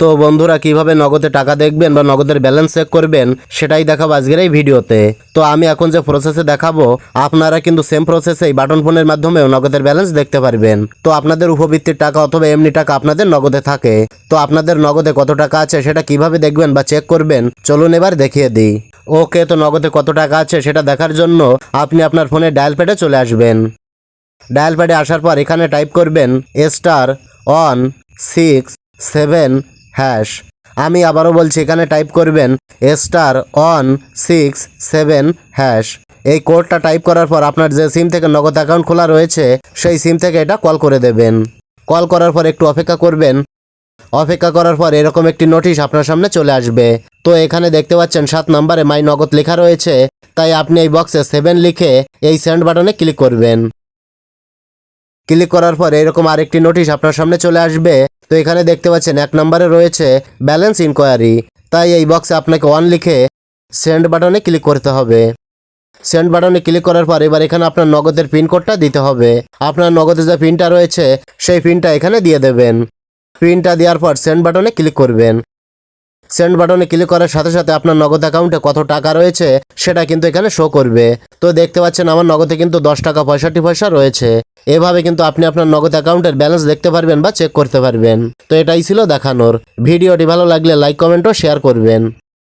তো বন্ধুরা, কীভাবে নগদে টাকা দেখবেন বা নগদের ব্যালেন্স চেক করবেন, সেটাই দেখাবো আজকের এই ভিডিওতে। তো আমি এখন যে প্রসেসে দেখাবো, আপনারা কিন্তু সেম প্রসেসেই বাটন ফোনের মাধ্যমেও নগদের ব্যালেন্স দেখতে পারবেন। তো আপনাদের উপবৃত্তির টাকা অথবা এমনি টাকা আপনাদের নগদে থাকে। তো আপনাদের নগদে কত টাকা আছে সেটা কীভাবে দেখবেন বা চেক করবেন, চলুন এবার দেখিয়ে দিই। ওকে, তো নগদে কত টাকা আছে সেটা দেখার জন্য আপনি আপনার ফোনে ডায়াল প্যাডে চলে আসবেন। ডায়াল প্যাডে আসার পর এখানে টাইপ করবেন star one six seven hash. আমি আবারও বলছি, এখানে টাইপ করবেন star one six seven hash এই কোডটা টাইপ করার পর আপনার যে সিম থেকে নগদ অ্যাকাউন্ট খোলা রয়েছে, সেই সিম থেকে এটা কল করে দেবেন। কল করার পর একটু অপেক্ষা করবেন। অপেক্ষা করার পর এরকম একটি নোটিশ আপনার সামনে চলে আসবে। তো এখানে দেখতে পাচ্ছেন, সাত নম্বরে মাই নগদ লেখা রয়েছে, তাই আপনি এই বক্সে সেভেন লিখে এই সেন্ড বাটনে ক্লিক করবেন। ক্লিক করার পর এরকম আরেকটি নোটিশ আপনার সামনে চলে আসবে। তো এখানে দেখতে পাচ্ছেন, এক নম্বরে রয়েছে ব্যালেন্স ইনকোয়ারি তাই এই বক্সে আপনাকে ওয়ান লিখে সেন্ড বাটনে ক্লিক করতে হবে। সেন্ড বাটনে ক্লিক করার পর এবার এখানে আপনার নগদের পিনকোডটা দিতে হবে। আপনার নগদে যে পিনটা রয়েছে, সেই পিনটা এখানে দিয়ে দেবেন। পিনটা দেওয়ার পর সেন্ড বাটনে ক্লিক করবেন। সেন্ড বাটনে ক্লিক করার সাথে সাথে আপনার নগদ অ্যাকাউন্টে কত টাকা রয়েছে সেটা কিন্তু এখানে শো করবে। তো দেখতে পাচ্ছেন আমার নগদে কিন্তু দশ টাকা পঁয়ষট্টি পয়সা রয়েছে। এভাবে কিন্তু আপনি আপনার নগদ অ্যাকাউন্টের ব্যালেন্স দেখতে পারবেন বা চেক করতে পারবেন। তো এটাই ছিল দেখানোর। ভিডিওটি ভালো লাগলে লাইক কমেন্ট ও শেয়ার করবেন।